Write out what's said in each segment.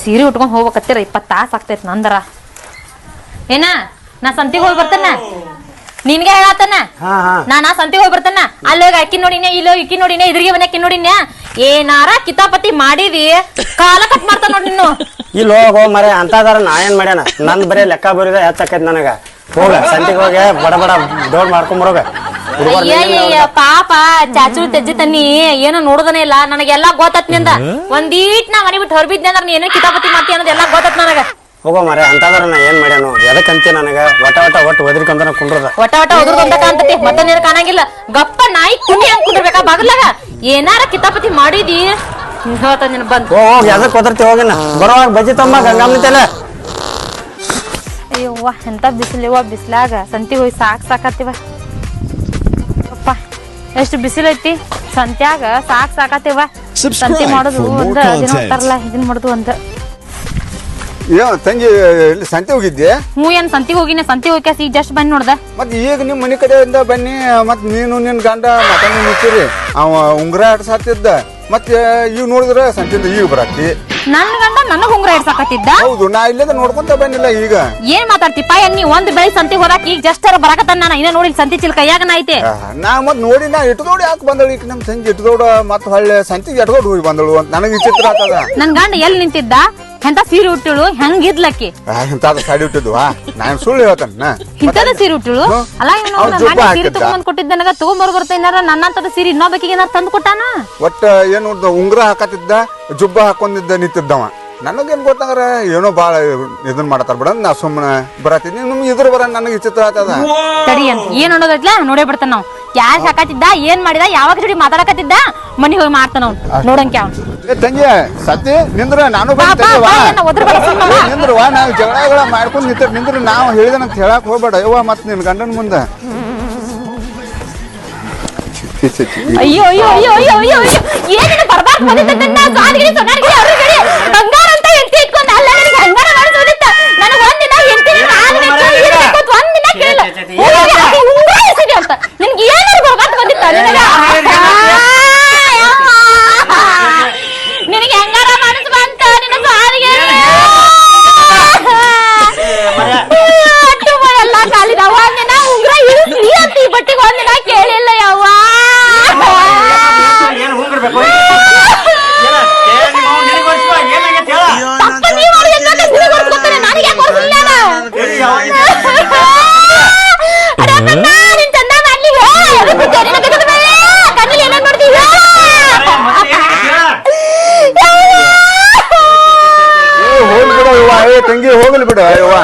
ಸೀರೆ ಉಟ್ಕೊಂಡ್ ಹೋಗ್ಬೇಕತ್ತೀರ ಇಪ್ಪತ್ತು ತಾಸು ಆಗ್ತೈತಿ ನಂದರ. ಏನ ನಾ ಸಂತಿಗೆ ಹೋಗಿ ಬರ್ತೇನ? ನಿನ್ಗೆ ಹೇಳತ್ತಾನ ನಾನಾ ಸಂತಿಗೆ ಹೋಗಿ ಬರ್ತೇನ? ಅಲ್ಲಿ ಹೋಗಿ ಅಕ್ಕಿ ನೋಡಿನ ಇಲ್ಲೋ ಇಕ್ಕಿ ನೋಡಿನ ಇದ್ರಿಗೆ ಮನೆ ಅಕ್ಕಿ ನೋಡಿನ ಏನಾರ ಕಿತಾಪತಿ ಮಾಡಿದಿ ಕಾಲ ಕಟ್ ಮಾಡ್ತಾ ನೋಡಿ ನೀನು. ಇಲ್ಲಿ ಹೋಗ್ ಹೋಗ್ ಮರೆ ಅಂತದಾರ ನಾ ಏನ್ ಮಾಡ್ಯಾನ? ನನ್ ಬರೀ ಲೆಕ್ಕ ಬರೀದ ಹೆಚ್ಚಾಕೈತಿ ನನಗ. ಹೋಗ ಸಂತಿಗೆ ಹೋಗಿ ಬಡ ಬಡ ದೊಡ್ಡ ಮಾಡ್ಕೊಂಬರೋಗ ಅಯ್ಯಯ್ಯ ಪಾಪ ಚಾಚು ತೆಜ್ಜಿ ತನ್ನಿ ಏನೋ ನೋಡುದನೇ ಇಲ್ಲ. ನನಗೆಲ್ಲಾ ಗೊತ್ತತ್ನಿಂದ. ಒಂದೀಟ್ ನಾ ಮನಿ ಬಿಟ್ಟು ಹೊರಬಿದ್ನೆ ಅಂದ್ರೆ ನೀನೇ ಕಿತಾಪತಿ ಮಾಡ್ತಿ ಅನ್ನೋದು ಎಲ್ಲ ಗೊತ್ತತ್ ನನಗ. ಹೋಗೋ ಮಾರೆ ಅಂತಂದ್ರ ನಾ ಏನ್ ಮಾಡ್ಯಾನು? ಎದಕ್ಕಂತಿ ನನಗ? ಒಟ ಒಟ ಒಟ್ಟು ಒದ್ರಿಕಂದ್ರ ಕುಂಡ್ರದ. ಒಟ ಒಟ ಉದುರ್ದಂತ ಕಾಣ್ತತಿ ಮತ್ತೆ ನೀನು ಕಾಣಂಗಿಲ್ಲ. ಗಪ್ಪ ನಾಯಿ ಕುಣಿ ಹಂಗ್ ಕುಂದಿರ್ಬೇಕಾ ಬಾಗಲಾಗ ಏನಾರ ಕಿತಾಪತಿ ಮಾಡಿದಿ? ಹೇಳ್ತ ನಿನ್ ಬಂದ್. ಹೋಗ್ ಹೋಗ್ ಎದಕ್ ಒದರ್ತಿ ಹೋಗಿನ ಬರೋವಾಗ ಬಜ್ಜಿ ತಮ್ಮ ಅಯ್ಯೋ ಅಯ್ಯವ್ವ ಎಂತ ಬಿಸಿಲಿವ ಬಿಸ್ಲಾಗ. ಸಂತಿ ಹೋಗಿ ಸಾಕ್ ಸಾಕತ್ತಿವ. ಎಷ್ಟು ಬಿಸಿಲೈತಿ? ಸಂತ್ಯಾಗ ಸಾಕ್ ಸಾಕತ್ತೇವ. ಸಂತಿ ಮಾಡೋದು ಒಂದ. ಅಂತಾರಲ್ಲ ಇದನ್ ಮಾಡೋದು ಒಂದ. ಏ ತಂಗಿ ಇಲ್ಲಿ ಸಂತೆ ಹೋಗಿದ್ದೆ? ಹ್ಞೂ ಏನ್ ಸಂತಿ ಹೋಗಿನ ಸಂತಿ ಈಗ ಜಸ್ಟ್ ಬನ್ನಿ ನೋಡ್ದ. ಮತ್ತೆ ಈಗ ನಿಮ್ಮ ಮನೆ ಕಡೆಯಿಂದ ಬನ್ನಿ ಮತ್ತೆ ನೀನು ನಿನ್ನ ಗಂಡ ಮಟನ್ ನಿಂತಿರಿ ಅವ ಉಂಗ್ರ ಆಡ್ಸಾತಿದ್ದ. ಮತ್ತೆ ಈಗ ನೋಡಿದ್ರ ಸಂತೆಯಿಂದ ಈಗ ಬರತ್ತಿ ನನ್ನ ಗಂಡ ನನಗ್ ಉಂಗ್ರ ಇಡ್ಸಾಕತ್ತಿದ್ದ ಹೌದು ನಾ ಇಲ್ಲದ ನೋಡ್ಕೊಂತ ಬಂದಿಲ್ಲ ಈಗ. ಏನ್ ಮಾತಾಡ್ತಿಪ್ಪ ಏನ್ ನೀ ಒಂದ್ ಬೆಳಿ ಸಂತಿ ಹೋದಾಕ ಈಗ ಜಸ್ಟ್ ಬರಕತ್ತ ನಾನು? ಇನ್ನ ನೋಡಿ ಸಂತಿ ಚಿಲ್ ಕೈಯಾಗ ಐತೆ? ಆ, ನಾ ಮತ್ ನೋಡಿ ನಾ ಇಟ್ದೋಡಿ ಯಾಕೆ ಬಂದಳು ಈಗ ನಮ್ ಸಂಜೆ? ಇಟ್ದೋಡ ಮತ್ತೆ ಹೊಳ್ಳೆ ಸಂತಿಗೆ ಇಟ್ಕೊಂಡು ಹೋಗಿ ಬಂದಳು ಅಂತ ನನಗೆ ವಿಚಿತ್ರ ಆಗ್ತದ. ನನ್ ಗಂಡ ಎಲ್ಲಿ ನಿಂತಿದ್ದ? ಎಂತ ಸೀರೆ ಉಟ್ಟಿಳು? ಹೆಂಗಿದ್ಲಕ್ಕಿ ಇಂತಾದ ಸಾಡಿ ಇಟ್ಟಿದ್ವಾ ನಾನು ಸುಳ್ಳು ಹೇಳ್ತಾನ ಇಂತದ ಸೀರೆ ಉಟ್ಟಿಳು. ಅಲ್ಲ ಇವನು ಅವ್ನ್ ಜುಬ್ಬ ಸೀರೆ ಹಾಕಿದ್ದ. ತಗೊಂಡ್ ಕೊಟ್ಟಿದ್ದ ನನಗ ತಗೊಂಬರ್ ಬರ್ತಾರ ನನ್ನಂತದ ಸೀರೆ ಇನ್ನೊಬ್ಬಕಿಗೆ ಏನಾರ ತಂದು ಕೊಟ್ಟಾನ? ಒಟ್ಟ ಏನು ಉಂಗ್ರ ಹಾಕತ್ತಿದ್ದ ಜುಬ್ಬ ಹಾಕೊಂಡಿದ್ದ ನಿಂತಿದ್ದವ. ನನಗೇನ್ ಗೊತ್ತಾಗ್ರ ಏನೋ ಬಾಳ ಇದನ್ ಮಾಡತಾರ ಬಿಡ ನಾ ಸುಮ್ಮನೆ ಬರತ್ತೀನಿ. ನಿಮ್ಗೆ ಇದ್ರ ಬರ ನನಗೆ ವಿಚಿತ್ರ ಆತದ. ತಡಿ ಅಂತ. ಏನ್ ಅನ್ನೋದೈತ್ಲ? ನೋಡೇ ಬಿಡ್ತಾನ ನಾವು. ಯಾರ್ ಹಾಕತ್ತಿದ್ದ ಏನ್ ಮಾಡಿದ ಯಾವಾಗ ಜೋಡಿ ಮಾತಾಡಕತ್ತಿದ್ದ ಮನಿ ಹೋಗಿ ಮಾಡ್ತಾನ ಅವ್ನು. ನೋಡಂಕೆ ಅವ್ನು. ಏ ತಂಗಿ ಸತ್ತಿ ನಿಂದ್ರ ನಾನು ಬಂದ್ ನಿಂದ್ರವಾ ನಾವು ಜಗಳಗಳ ಮಾಡ್ಕೊಂಡು ನಿಂತ ನಿಂದ್ರ ನಾವು ಹೇಳಿದನಂತ ಹೇಳಕ್ ಹೋಗ್ಬೇಡ. ಯವ್ವ ಮತ್ತೆ ನಿನ್ ಗಂಡನ ಮುಂದೆ. ಅಯ್ಯೋ ಅಯ್ಯೋ ಅಯ್ಯೋ ಅಯ್ಯೋ ಅಯ್ಯೋ ಏನೇನು ಬರ್ಬಾರ್ದು? ಬಂದಿದ್ದನ್ನ ಸಾಲಿಗೆ ಸೊನ್ನಾಡಿಗೆ ಅವ್ರ ಕಡೆ ಬಂಗಾರ ಅಂತ ಹೆಂಡತಿ ಇಟ್ಕೊಂಡು ಅಲ್ಲ ನನಗೆ ಹಂಗಾರ ಮಾಡಿಸೋದಿತ್ತ ನನಗೆ ಒಂದಿನ ಹೆಂಡತಿ ಒಂದಿನ ಕೇಳಿಲ್ಲ ಉಂಗ್ರ ಎಸಿದೆ ಅಂತ ನಿನ್ಗೆ ಏನಾರು ಬರ್ಬಾರ್ದು ಬಂದಿತ್ತ ನಿನಗೆ ಹೆಂಗಾರ ಮಾಡಿಸ್ ಬಂತ ನಿನ್ನ ಸಾಲಿಗೆ ಅಟ್ಟು ಎಲ್ಲ ಕಾಲಿದಾವ ಒಂದಿನ ಉಂಗ್ರ ಇಳಿಸ್ಲಿ ಅಂತ ಈ ಬಟ್ಟಿಗೆ ಒಂದಿನ ಕೇಳಿಲ್ಲ ಯವ್ವ ಏನ್ ಹೋಗಿರ್ಬೇಕು ತಪ್ಪ ನೀವ್ ಮಾಡಿದ್ರೆ ಸಾಕು, ನಿನಗ್ ಹೊಡ್ಸ್ಕೊತಾನೆ, ನನಗ್ ಯಾಕ್ ಹೊಡ್ಸ್ಲಿಲ್ಲ ಅವ? ಅರೆ ಅಪ್ಪಣ್ಣ, ನೀನ್ ಚಂದ ಮಾಡ್ಲಿ, ಹೋ, ಎದಕ್ ಬಿಟ್ಟೆ? ನಿನ್ನ ಕೈತದ ಮೇಲೆ, ಕಣ್ಣಲ್ಲಿ ಏನೇನ್ ಮಾಡ್ತೀವಿ, ಹೋ? ಏ ಹೋಗ್ಲಿ ಬಿಡ ಯವ್ವ ಏ ತಂಗಿ ಹೋಗ್ಲಿ ಬಿಡ ಯವ್ವ ನನ್ನ ಮನೆ ಮುರ್ದಿಟ್ಟು, ನನ್ನ ಗಂಡ ಹೆಂಗಾರ ಉಗುರು ಹಾಕಿದ್ವಿ ಬಿಡು ಯವ್ವ.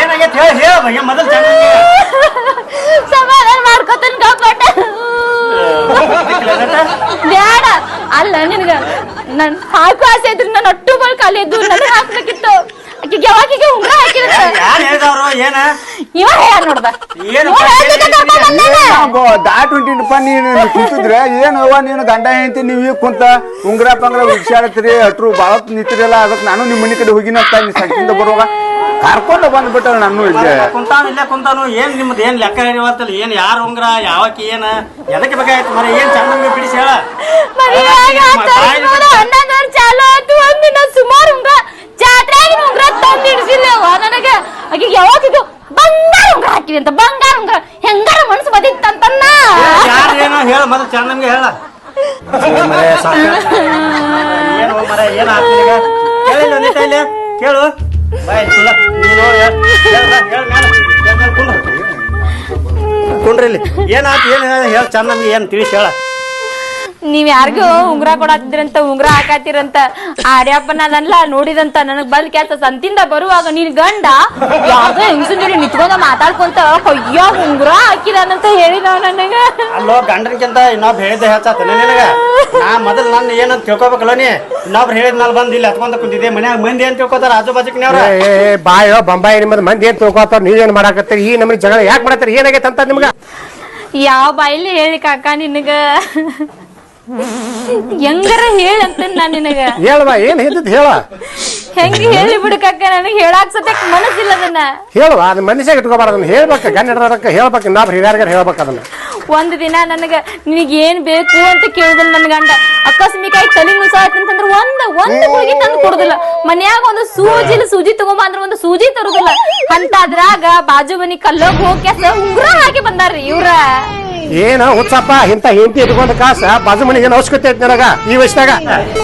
ಏನಾಗೈತೆ ಹೇಳ ಹೇಳ ಮೊದಲು ಚೆನ್ನಾಗಿ ಸಮಾಧಾನ ಮಾಡ್ಕೊತಾನ ಗಪ್ಪಟ ಬ್ಯಾಡ ಅಲ್ಲ ನಿನಗ ನನ್ ಹಾಕು ಆಸೆ ಇದ್ರೆ ನನ್ನ ಒಟ್ಟು ಬಲ್ ಖಾಲಿ ಇದ್ದು ನನಗೆ ಹಾಕ್ಬೇಕಿತ್ತು. ಆಕಿಗೆ ಯಾವಾಗಿಗೆ ಉಂಗ್ರ ಹಾಕಿದ್ರೆ ಯಾರು ಹೇಳ್ದವ್ರು? ಏನ? ಇವ ಹೇಳ ನೋಡ್ದ. ಏನು ಇವ ಹೇಳ್ತಿದ್ದ ಕರ್ಕೊಂಡ್ ಬಂದಾನ. ದಾಟ್ ಹೊಂಟಿನಪ್ಪ ನೀನು. ಕುಂತಿದ್ರೆ ಏನು ಅವ್ವ ನೀನು ಗಂಡ ಹೆಂಡತಿ ನೀವು ಈಗ ಕುಂತ ಉಂಗ್ರ ಪಂಗ್ರ ಹುಷಾರತ್ರಿ ಅಟ್ರು ಬಾಳ ನಿಂತಿರಲ್ಲ ಅದಕ್ಕೆ ನಾನು ನಿಮ್ಮ ಮನೆ ಕಡೆ ಹೋಗಿನ ಅಂತ ನೀ ಸಂತಿಂದ ಬರುವಾಗ ಕರ್ಕೊಂಡು ಬಂದ್ಬಿಟ್ಟ ನಾನು ಇಲ್ಲೇ. ಕುಂತಾನು ಇಲ್ಲೇ ಕುಂತಾನು. ಏನ್ ನಿಮ್ದು ಏನ್ ಲೆಕ್ಕ ಹಿಡಿವತ್ತಲ್ಲ ಏನ್ ಯಾರು ಉಂಗ್ರ ಯಾವಕ್ಕೆ ಏನ? ಎದಕ್ಕೆ ಬೇಕಾಯ್ತು ಮರ ಏನ್ ಚಂದಂಗ ಬಿಡಿಸಿ ಹೇಳ? ಮದ್ವೆಯಾಗಿ ಹತ್ತು ಹದಿಮೂರು, ಹನ್ನೊಂದು ವರ್ಷ ಚಾಲು ಒಂದಿನ ಸುಮಾರು ಉಂಗ್ರ ಇಡ್ಸಿಲ್ಲವ ನನಗೆ ಆಕಿಗೆ ಯಾವಾಗಿದ್ದು ಬಂಗಾರ ಉಂಗ್ರ ಹಾಕಿದೆ ಅಂತ ಬಂಗಾರ ಉಂಗ್ರ ಹೆಂಗಾರ ಮನ್ಸು ಬದಿತ್ತಂತನ್ನ. ಯಾರು ಏನೋ ಹೇಳ ಮೊದಲು ಚಂದಂಗ ಹೇಳ. ಏನು ಮರ ಏನು ಆಗ್ತಿಲ್ಲ ನನ್ನ ಕೇಳು. ಬಾಯ್ ಸುಳ್ಳ ನೀನು. ಕುಂಡ್ರಿ. ಇಲ್ಲಿ. ಏನಾಯ್ತು ಏನ್ ಹೇಳ ಚಂದಂಗ ಏನ್ ತಿಳಿಸಿ ಹೇಳ. ನೀವ್ ಯಾರಿಗೂ ಉಂಗ್ರ ಕೊಡತ್ತಿದ್ರಂತ ಉಂಗ್ರ ಹಾಕಾತಿರಂತ ಆರ್ಯಪ್ಪನ ಅದನ್ಲ ನೋಡಿದಂತ ನನಗ್ ಬಂದ್ ಕೆಲಸ ಸಂತಿಂದ ಬರುವಾಗ ನೀನ್ ಗಂಡ ಯಾವ್ದೋ ಹೆಂಗಸನ್ ಜೋಡಿ ನಿತ್ಕೊಂಡ ಮಾತಾಡ್ಕೊಂತ ಅಯ್ಯೋ ಉಂಗ್ರ ಹಾಕಿದಾನಂತ ಹೇಳಿದ ನನಗ ಅಲ್ಲೋ ಗಂಡನ್ಕಿಂತ ಇನ್ನೊಬ್ ಹೇಳಿದ ಹೆಚ್ಚಾತ ನಿನಗ? ನಾ ಮೊದಲ್ ನನ್ನ ಏನಂತ ತಿಳ್ಕೊಬೇಕಲ್ಲ ನೀ? ಇನ್ನೊಬ್ರು ಹೇಳಿದ್ಮೇಲೆ ಬಂದು ಇಲ್ಲಿ ಹತ್ಕೊಂತ ಕುಂತಿದ್ದೆ ಮನ್ಯಾಗ ಮಂದಿ ಏನ್ ತಿಳ್ಕೊತಾರ? ಆಜು ಬಾಜುಕ್ನವ್ರ ಬಾಯೋ ಬಂಬಾಯಿ ನಿಮ್ಮದ್ ಮಂದಿ ಏನ್ ತಿಳ್ಕೊತಾರ? ನೀವೇನ್ ಮಾಡಾಕತ್ತೀರಿ? ಈ ನಮಗೆ ಜಗಳ ಯಾಕೆ ಮಾಡತ್ತೀರಿ? ಏನಾಗೈತಂತ ಅಂತ ನಿಮ್ಗ? ಯಾವ ಬಾಯಲ್ಲಿ ಹೇಳಿ ಕಾಕ ನಿನಗ? ಹೆಂಗಾರ ಹೇಳಂತ ನಾನ್ ನಿನಗ? ಏನ್ ಹೇಳಿದ್ ಹೇಳ? ಹೆಂಗ ಹೇಳಿ ಬಿಡಕ ನನಗೆ ಹೇಳಾಕ್ ಸತ್ಯ ಮನಸ್ಸಿಲ್ಲ ಅದನ್ನ. ಹೇಳುವ ಅದನ್ನ ಮನುಷ್ಯಾಗ ಇಟ್ಕೋಬಾರ ಅದನ್ನ ಹೇಳ್ಬೇಕು ಗಂಡ ಹಿಡ್ದಕ್ಕ ಹೇಳ್ಬೇಕು ಇನ್ನೊಬ್ರು ಹಿರಿಯರ್ಗಾರ ಹೇಳ್ಬೇಕು ಅದನ್ನ. ಒಂದ್ ದಿನ ನನಗ ನಿನಗೆ ಏನ್ ಬೇಕು ಅಂತ ಕೇಳುದಿಲ್ಲ ನನ್ ಗಂಡ. ಅಕಸ್ಮಿಕಾಯಿ ತಲೆ ನುಸಾಯ್ತಂತಂದ್ರ ಒಂದ್ ಒಂದ್ ಹೋಗಿ ತಂದು ಕೊಡುದಿಲ್ಲ. ಮನ್ಯಾಗ ಒಂದು ಸೂಜಿ ಸೂಜಿ ತಗೊಂಬ ಅಂದ್ರ ಒಂದು ಸೂಜಿ ತರುದಿಲ್ಲ. ಅಂತ ಅದ್ರಾಗ ಬಾಜು ಮನಿ ಕಲ್ಲೋಗ್ ಹೋಗ್ಯಾಸ ಉಂಗ್ರ ಹಾಕಿ ಬಂದಾರ್ರಿ ಇವ್ರ. ಏನ ಹುಚ್ಚಪ್ಪ ಇಂತ ಹೆಂಡತಿ ಇಟ್ಕೊಂಡ ಕಾಸ ಬಾಜು ಮನೆಗೆ ಏನ್ ಅವಶ್ಯಕತೆ ಐತಿ ನನಗ ಈ ವಯಸ್ಸಾಗ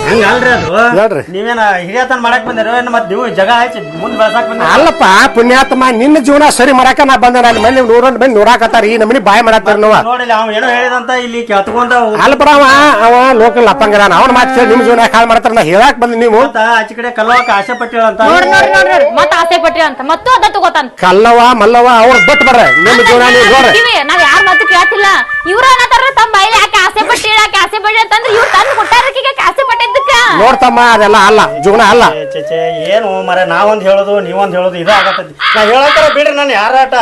ಹಂಗಲ್ರಿ ಅದು. ಹೇಳ್ರಿ. ನೀವೇನ ಹಿರಿಯತನ ಮಾಡಕ್ ಬಂದಿರೋ? ಏನ್ ಮತ್ ನೀವು ಜಗ ಹಚ್ಚಿ ಮುಂದ್ ಬೆಳ್ಸಾಕ್ ಬಂದಿರ? ಅಲ್ಲಪ್ಪ ಪುಣ್ಯಾತ್ಮ ನಿನ್ನ ಜೀವನ ಸರಿ ಮಾಡಾಕ ನಾ ಬಂದ ಅಲ್ಲಿ ಮನೆ ನೂರೊಂದ್ ಮಂದಿ ನೂರಾಕತ್ತಾರ. ಈ ನಮ್ಮನಿ ಬಾಯ್ ಮಾಡತ್ತಾರ ನಾವು. ನೋಡಿಲ್ಲ ಅವ ಏನೋ ಹೇಳಿದಂತ ಇಲ್ಲಿ ಕೆತ್ಕೊಂಡ ಅಲ್ಲ ಬಿಡವ ಅವ ಲೋಕಲ್ ಅಪ್ಪಂಗದ ಅವ್ನ ಮಾತು ಕೇಳಿ ನಿಮ್ ಜೀವನ ಹಾಳು ಮಾಡ್ತಾರ ನಾ ಹೇಳಾಕ್ ಬಂದ್ ನೀವು. ಮತ್ತ ಆಚೆ ಕಡೆ ಕಲ್ಲೋಕ ಆಸೆ ಪಟ್ಟಿ ಅಂತ ನೋಡ್ ನೋಡ್ ನೋಡ್ ಮತ್ತ ಆಸೆ ಪಟ್ರಿ ಅಂತ. ಮತ್ತೆ ಅದ ತಗೋತಾನ. ಕಲ್ಲವ ಮಲ್ಲವ ಅವ್ರ ಬಟ್ ಬರ್ರ. ನಿಮ್ಮ ಜೀವನ ನೀವು ನಾವ್ ಯಾರ ಮಾತು ಕೇಳ್ತಿಲ್ಲ. ಇವ್ರ ಅನ್ನತಾರ ತಮ್ಮ ಬಾಯಿಲಿ ಯಾಕೆ ಆಸೆ ಪಟ್ಟಿ ಆಸೆ ಪಟ್ಟಿ ಅಂತಂದ್ರೆ ಇವ್ರು ತಂದು ಆಸೆ ಪಟ್ಟಿದ್ದಕ್ಕ. ನೋಡ್ತಮ್ಮ ಅದೆಲ್ಲ ಅಲ್ಲ ಜೀವನ ಅಲ್ಲ. ಚೇ, ಚೇ, ಏನು ಮರ ನಾವೊಂದ್ ಹೇಳೋದು ನೀವೊಂದ್ ಹೇಳೋದು ಇದು ಆಗತ್ತೈತಿ. ನಾ ಹೇಳತ್ತಾರ ಬಿಡ್ರಿ ನಾನು ಯಾರಾಟ.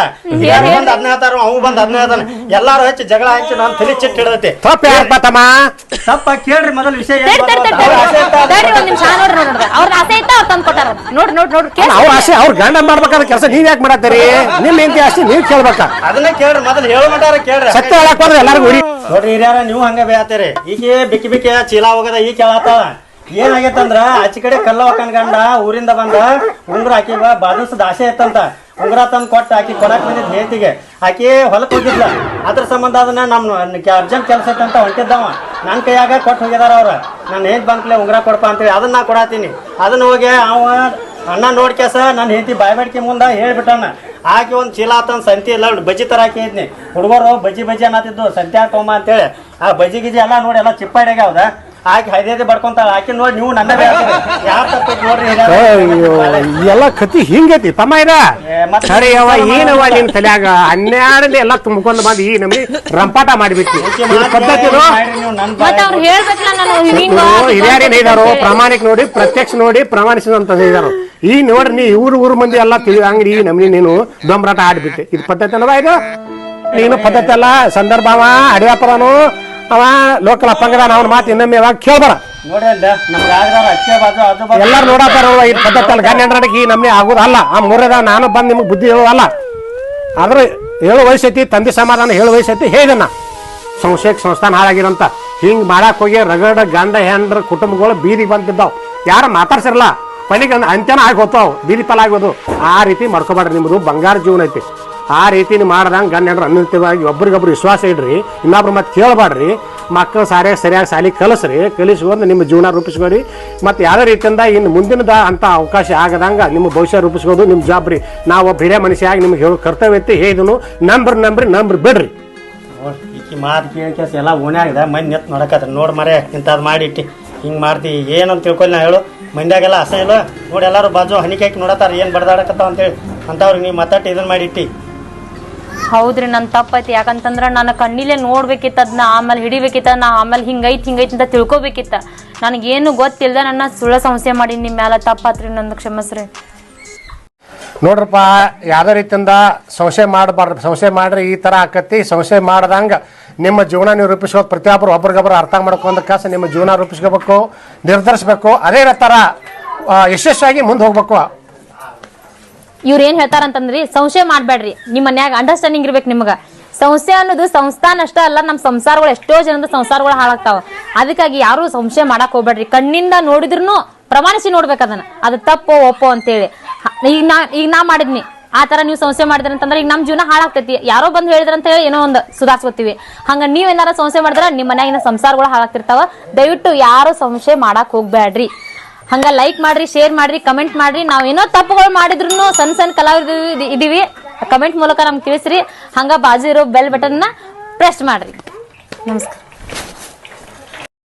ಯಾರು ಬಂದ್ ಅದನ್ನ ಹೇಳ್ತಾರ ಅವ್ ಬಂದ್ ಅದನ್ನ ಹೇಳ್ತಾನ ಎಲ್ಲಾರು ಹಚ್ಚಿ ಜಗಳ ಹಚ್ಚಿ ನಾನು ತಲೆ ಚಿಟ್ಟು ಹಿಡದೈತಿ. ತಪ್ಪ ಯಾರಪ್ಪ ತಮ್ಮ ತಪ್ಪ ಕೇಳ್ರಿ ಮೊದಲ ವಿಷಯ ಏನ್ ತಡಿ ತಡಿ ತಡಿ ಬಂತು ಅಂತ. ಅವ್ರ ಆಸೆ ಇತ್ತ ತಡಿ ಅದನ್ನ ತಡಿ ಒಂದ್ ನಿಮಿಷ ನೋಡ್ರಿ ನೋಡ್ರಿ ಅವ್ರ ಆಸೆ ನೋಡ್ ನೋಡ್ ನೋಡ್ರಿ ಕೇಳ್ಸಿ. ಅವ್ರ ಆಸೆ ಅವ್ರ ಗಂಡ ಮಾಡ್ಬೇಕಾದ ಕೆಲಸ ನೀವ್ ಯಾಕೆ ಮಾಡತ್ತೀರಿ? ನಿಮ್ ಹೆಂಡತಿ ಆಸೆ ನೀವ್ ಕೇಳ್ಬೇಕ? ಅದನ್ನ ಕೇಳ್ರಿ ಮೊದಲು ಹೇಳೋ ಮಟಾರ ಕೇಳ್ರಿ. ಸತ್ಯ ಹೇಳಕ್ ಹೋದ್ರೆ ಎಲ್ಲಾರ್ಗು ನೋಡ್ರಿ ಹಿರಿಯರ ನೀವು ಹಂಗ ಬೇಯತ್ತೀರಿ. ಈಗ ಬಿಕ್ಕಿ ಬಿಕ್ಕಿ ಚೀಲ ಹೋಗದ ಈ ಕೇಳತ್ತಾಳ ಏನಾಗೈತಂದ್ರ? ಆಚೆ ಕಡೆ ಕಲ್ಲ ಹಾಕನ್ ಗಂಡ, ಊರಿಂದ ಬಂದ ಉಂಗ್ರ ಹಾಕಿ ಬಾಜುಸದ ಆಸೆ ಇತ್ತಂತ. ಉಂಗುರ ತಂದು ಕೊಟ್ಟ ಆಕಿ ಕೊಡಕ್ ಬಂದಿದ್ ಹೇಳ್ತಿಗೆ ಆಕಿ ಹೊಲಕ್ ಹೋಗಿದ್ಲ. ಅದ್ರ ಸಂಬಂಧ ಅದನ್ನ ನಮ್ ಅರ್ಜೆಂಟ್ ಕೆಲಸ ಐತಂತ ಹೊಂಟಿದ್ದವ. ನನ್ನ ಕೈಯಾಗ ಕೊಟ್ಟು ಹೋಗಿದಾರ ಅವ್ರ. ನಾನು ಏನ್ ಬಂದ್ಲೆ ಉಂಗ್ರ ಕೊಡಪ್ಪ ಅಂತೇಳಿ ಅದನ್ನ ನಾ ಕೊಡಾತೀನಿ. ಅದನ್ನ ಹೋಗಿ ಅವ ಅಣ್ಣ ನೋಡ್ಕ್ಯಾಸ ನನ್ನ ಹೆಂಡತಿ ಬಾಯ್ಬೇಡ್ಕಿ ಮುಂದ ಹೇಳ್ಬಿಟ್ಟಣ್ಣ. ಆಕಿ ಒಂದ್ ಚೀಲ ಆತನ ಸಂತಿ ಇಲ್ಲ ಬಜ್ಜಿ ತರ ಹಾಕಿ ಇದ್ನಿ. ಹುಡುಗರು ಬಜ್ಜಿ ಬಜ್ಜಿ ಅನ್ನತ್ತಿದ್ದು ಸಂತೆ ಅಂತ ಅಂತೇಳಿ. ಆ ಬಜ್ಜಿ ಗಿಜಿ ಎಲ್ಲ ನೋಡಿ ಎಲ್ಲ ಚಿಪ್ಪಾಡ್ಯಾಗ ಆಕಿ ಹೈದೇ ಬಡ್ಕೊಂತಾಳ ಆಕೆ ನೋಡಿ ನೀವು ನನ್ನ ಯಾರ ತಪ್ಪೈತಿ ನೋಡ್ರಿ. ಅಯ್ಯೋ ಎಲ್ಲ ಕತಿ ಹಿಂಗೈತಿ. ತಮ್ಮ ಇದ? ಸರಿ ಅವ ಏನವ ನಿನ್ ತಲ್ಯಾಗ ಹನ್ನೆರಡಲ್ಲಿ ಎಲ್ಲ ತುಂಬಿಕೊಂಡು ಬಂದು ಈ ನಮಗೆ ರಂಪಾಟ ಮಾಡಿಬಿಟ್ಟಿ. ಪದ್ಧತಿ ಇದು? ಮಾಡ್ರಿ ನೀವು? ನನ್ನ ಮತ್ತ ಅವ್ರು ಹೇಳ್ಬೇಕಲ್ಲ ನಾನು ಹಿಂಗ ಹಿರಿಯರೇನ್ ಇದಾರೋ ಪ್ರಾಮಾಣಿಕ ನೋಡಿ ಪ್ರತ್ಯಕ್ಷ ನೋಡಿ ಪ್ರಮಾಣಿಸಿದಂತ ಇದಾರು. ಈ ನೋಡ್ರಿ ನೀ ಊರು ಊರು ಮಂದಿ ಎಲ್ಲ ತಿಳಿ ಅಂಗಡಿ ಈ ನಮಗೆ ನೀನು ದೊಂಬರಾಟ ಆಡ್ಬಿಟ್ಟೆ. ಇದು ಪದ್ಧತಿ ಅಲ್ವಾ ಇದು? ನೀನು ಪದ್ಧತಿ ಅಲ್ಲ ಸಂದರ್ಭವ ಅಡಿಯಾಪರನು. ಅವ ಲೋಕಲ್ ಅಪ್ಪಂಗದ ಅವ್ನ ಮಾತು ಇನ್ನೊಮ್ಮೆ ಯಾವಾಗ ಕೇಳ್ಬಾರ. ನೋಡಿ ಅಲ್ಲ ನಮ್ಗೆ ಆಗ್ದಾರ ಅಚ್ಚೆ ಬಾಜು ಅದು ಬಾಜು. ಎಲ್ಲಾರು ನೋಡತ್ತಾರ ಈ ಪದ್ಧತಿ ಗಂಡ ಹೆಂಡ್ರನಿಗೆ ಈ ಆಗೋದಲ್ಲ. ಆ ಮೂರದ ನಾನು ಬಂದು ನಿಮ್ಗೆ ಬುದ್ಧಿ ಹೇಳೋದಲ್ಲ. ಆದ್ರೆ ಹೇಳೋ ವಯಸ್ಸೈತಿ ತಂದೆ ಸಮಾಧಾನ ಹೇಳು ವಯಸ್ಸೈತಿ ಹೇಳಿದನ್ನ ಸಂಶಯಕ್ಕೆ ಸಂಸ್ಥಾನ ಹಾಳಾಗಿರಂತ. ಹಿಂಗ್ ಮಾಡಕ್ ಹೋಗಿ ರಗಡ ಗಂಡ ಹೆಂಡ್ರ ಕುಟುಂಬಗಳು ಬೀದಿಗೆ ಬಂದಿದ್ದಾವ್. ಯಾರು ಮಾತಾಡ್ಸಿರಲ್ಲ? ಕೊನೆಗೆ ಅಂತ್ಯನ ಆಗಿ ಹೋಗ್ತಾವ್. ಬೀದಿ ಪಾಲಾಗೋದು. ಆ ರೀತಿ ಮಾಡ್ಕೋಬೇಡ್ರಿ ನಿಮ್ಮದು ಬಂಗಾರ ಜೀವನ ಐತಿ. ಆ ರೀತಿ ನೀವು ಮಾಡ್ದಂಗೆ ಗಂಡ ಹೆಂಡ್ರು ಅನ್ಯಂತವಾಗಿ ಒಬ್ರಿಗೊಬ್ರು ವಿಶ್ವಾಸ ಇಡ್ರಿ, ಇನ್ನೊಬ್ರು ಮತ್ತೆ ಕೇಳಬೇಡ್ರಿ. ಮಕ್ಕಳು ಸಾರಿಯಾಗಿ ಸರಿಯಾಗಿ ಸಾಲಿ ಕಲಿಸ್ರಿ ಕಲಿಸ್ಕೊಂಡು ನಿಮ್ಮ ಜೀವನ ರೂಪಿಸ್ಕೊರಿ ಮತ್ತು ಯಾವುದೇ ರೀತಿಯಿಂದ ಇನ್ನು ಮುಂದಿನದ ಅಂತ ಅವಕಾಶ ಆಗದಂಗೆ ನಿಮ್ಮ ಭವಿಷ್ಯ ರೂಪಿಸ್ಬೋದು ನಿಮ್ಮ ಜಾಬ್ ರೀ ನಾವು ಒಬ್ಬ ಹಿರಿಯ ಮನುಷ್ಯಾಗಿ ನಿಮ್ಗೆ ಹೇಳೋ ಕರ್ತವ್ಯ ಐತಿ, ಹೇಳಿದನು, ನಂಬ್ರಿ ನಂಬ್ರಿ ನಂಬ್ರಿ, ಬಿಡ್ರಿ. ಈಕಿ ಮಾತು ಕೇಳಿ ಕೇಸ್ ಎಲ್ಲ ಆಗಿದೆ ಮಂದಿ ನೆತ್ ನೋಡಕತ್ರ. ನೋಡಿ ಮರೆ ಇಂಥದ್ದು ಮಾಡಿಟ್ಟಿ ಹಿಂಗೆ ಮಾಡ್ತಿ, ಏನಂತ ತಿಳ್ಕೊಲ್ಲ ನಾ ಹೇಳು. ಮಂದ್ಯಾಗೆಲ್ಲ ಅಸಹ ಇಲ್ಲ. ನೋಡಿ ಎಲ್ಲರೂ ಬಾಜು ಹಣಿಕೆ ಹಾಕಿ ನೋಡತ್ತಾರ, ಏನು ಬಡ್ದಾಡಕತ್ತಾವ ಅಂತೇಳಿ. ಅಂಥವ್ರಿಗೆ ನೀವು ಮತ್ತಟ್ಟು ಇದನ್ನು ಮಾಡಿಟ್ಟಿ ಹೌದ್ರಿ ನನ್ ತಪ್ಪೈತಿ ಯಾಕಂತಂದ್ರ ನನ್ನ ಕಣ್ಣಿಲೆ ನೋಡ್ಬೇಕಿತ್ತ ಅದನ್ನ ಆಮೇಲೆ ಹಿಡಿಬೇಕಿತ್ತ, ನಾ ಆಮೇಲೆ ಹಿಂಗೈತ್ ಹಿಂಗೈತ್ ಅಂತ ತಿಳ್ಕೊಬೇಕಿತ್ತ. ನನಗೇನು ಗೊತ್ತಿಲ್ದ ನನ್ನ ಸುಳ್ಳ ಸಮಸ್ಯೆ ಮಾಡಿ ನಿಮ್ ಮ್ಯಾಲ ತಪ್ಪಾತ್ರಿ ನಂದು ಕ್ಷಮಸ್ರಿ. ನೋಡ್ರಪ್ಪ, ಯಾವುದೇ ರೀತಿಯಿಂದ ಸಂಶಯ ಮಾಡಬಾರ್ದು ಸಂಶಯ ಮಾಡ್ರಿ ಈ ಥರ ಆಕತಿ. ಸಂಶಯ ಮಾಡ್ದಂಗೆ ನಿಮ್ಮ ಜೀವನ ನೀವು ರೂಪಿಸ್ಕೋದು ಪ್ರತಿಯೊಬ್ಬರು ಒಬ್ರಿಗೊಬ್ರು ಅರ್ಥ ಮಾಡ್ಕೊಂಡ ಕಾಸ ನಿಮ್ಮ ಜೀವನ ರೂಪಿಸ್ಕೋಬೇಕು, ನಿರ್ಧರಿಸ್ಬೇಕು. ಅದೇ ಥರ ಯಶಸ್ವಿಯಾಗಿ ಮುಂದೆ ಹೋಗ್ಬೇಕು. ಇವ್ರ ಏನ್ ಹೇಳ್ತಾರಂತಂದ್ರಿ, ಸಂಶಯ ಮಾಡ್ಬೇಡ್ರಿ ನಿಮ್ಮ ಮನ್ಯಾಗ ಅಂಡರ್ಸ್ಟ್ಯಾಂಡಿಂಗ್ ಇರ್ಬೇಕು ನಿಮ್ಗ. ಸಂಸ್ಥೆ ಅನ್ನೋದು ಸಂಸ್ಥಾನ ಅಷ್ಟೇ ಅಲ್ಲ ನಮ್ಮ ಸಂಸಾರಗಳು ಎಷ್ಟೋ ಜನದ ಸಂಸಾರಗಳು ಹಾಳಾಗ್ತಾವ. ಅದಕ್ಕಾಗಿ ಯಾರು ಸಂಶಯ ಮಾಡಕ್ ಹೋಗ್ಬೇಡ್ರಿ ಕಣ್ಣಿಂದ ನೋಡಿದ್ರು ಪ್ರಮಾಣಿಸಿ ನೋಡ್ಬೇಕು ಅದನ್ನ. ಅದು ತಪ್ಪೋ, ಒಪ್ಪೋ ಅಂತೇಳಿ. ಈಗ ನಾ ಈಗ ನಾ ಮಾಡಿದ್ನಿ. ಆ ತರ ನೀವು ಸಂಸ್ಥೆ ಮಾಡಿದ್ರೆ ಅಂತಂದ್ರೆ ಈಗ ನಮ್ಮ ಜೀವನ ಹಾಳಾಗ್ತೈತಿ. ಯಾರೋ ಬಂದು ಹೇಳಿದ್ರ ಅಂತ ಹೇಳಿ ಏನೋ ಒಂದು ಸುಧಾರಿಸ್ಕೊತೀವಿ. ಹಂಗ ನೀವ್ ಏನಾರ ಸಂಶಯ ಮಾಡಿದ್ರ ನಿಮ್ ಮನ್ಯಾಗಿನ ಸಂಸಾರಗಳು ಹಾಳಾಗ್ತಿರ್ತಾವ. ದಯವಿಟ್ಟು ಯಾರು ಸಂಶಯ ಮಾಡಕ್ ಹೋಗ್ಬೇಡ್ರಿ ಹಂಗ ಲೈಕ್ ಮಾಡ್ರಿ ಶೇರ್ ಮಾಡ್ರಿ ಕಮೆಂಟ್ ಮಾಡ್ರಿ. ನಾವ್ ಏನೋ ತಪ್ಪುಗಳು ಮಾಡಿದ್ರು ಸಣ್ಣ ಸಣ್ಣ ಕಲಾವಿದ ಇದೀವಿ. ಕಮೆಂಟ್ ಮೂಲಕ ನಮ್ಗೆ ತಿಳಿಸ್ರಿ. ಹಂಗ ಬಾಜು ಇರೋ ಬೆಲ್ ಬಟನ್ನ ಪ್ರೆಸ್ ಮಾಡ್ರಿ. ನಮಸ್ಕಾರ.